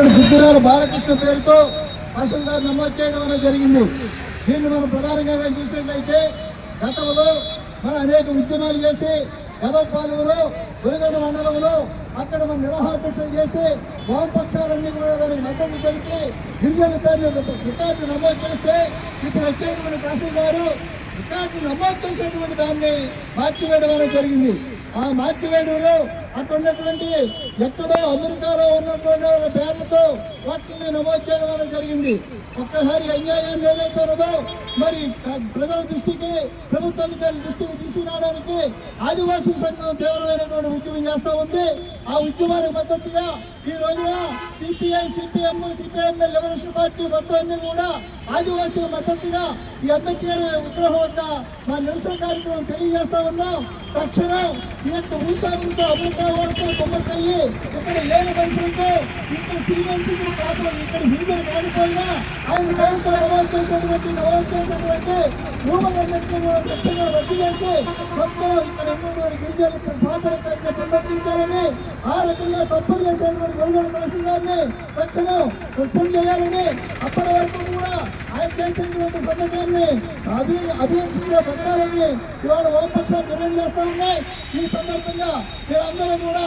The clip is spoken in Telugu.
దుద్దిరాల బాలకృష్ణ పేరుతో తహసీల్దార్ నమోదు చేయడం అనేది జరిగింది. దీన్ని మనం ప్రధానంగా చూసినట్లయితే గతంలో మనం అనేక ఉద్యమాలు చేసి గదపాలెంలో వెలుగడ మండలంలో అక్కడ మన నిరాహారదీక్షలు చేసి వామపక్షాలన్నీ కూడా దానికి మద్దతు తెలిపి గిరిజన పేర్లు రికార్డు నమోదు చేస్తే ఇప్పుడు వచ్చేటువంటి తహసీల్దారు రికార్డు నమోదు చేసేటువంటి దాన్ని మార్చివేయడం అనేది జరిగింది. ఆ మార్చివేయడంలో అక్కడ ఉన్నటువంటి ఎక్కడో అమెరికాలో ఉన్నటువంటి పేరుతో వాటిని నమోదు చేయడం అనేది జరిగింది. ఒక్కసారి అన్యాయాన్ని ఏదైతే ఉన్నదో మరి ప్రజల దృష్టికి ప్రభుత్వ అధికారుల దృష్టికి తీసుకురావడానికి ఆదివాసీ సంఘం తీవ్రమైనటువంటి ఉద్యమం చేస్తూ ఉంది. ఆ ఉద్యమానికి మద్దతుగా ఈ రోజున CPI CPM CPM liberation party మొత్తం అన్ని కూడా ఆదివాసీల మద్దతుగా ఈ అంబేద్కర్ విగ్రహం వద్ద మా నిరసన కార్యక్రమం తెలియజేస్తా ఉన్నాం. తక్షణం ఈ యొక్క భూస్వాములతో అమెరికా వాళ్ళతో కొమ్మక్కయ్యి ఇక్కడ లేని మనుషులతో ఇక్కడ సీనియర్ శ్రీమన్సీలు కాదు ఇక్కడ హిందువులు కాకపోయినా ఆయన ప్రభుత్వం నమోదు చేసినటువంటి నమోదు చేసినటువంటి భూములన్నింటినీ కూడా తక్షణం రద్దు చేసి మొత్తం ఇక్కడ ఉన్నటువంటి గిరిజనులు స్వాతంత్ర పునరుద్ధరించాలని ఆ రకంగా తప్పులు చేసినటువంటి గొడవల తహసీల్దార్ని తక్షణం సస్పెండ్ చేయాలని అప్పటి వరకు కూడా ఆయన చేసినటువంటి సందర్భాన్ని అభి అభిహింసలో పెట్టాలని ఇవాళ వామపక్షాలు డిమాండ్ చేస్తా ఉన్నాయి. ఈ సందర్భంగా మీరందరూ కూడా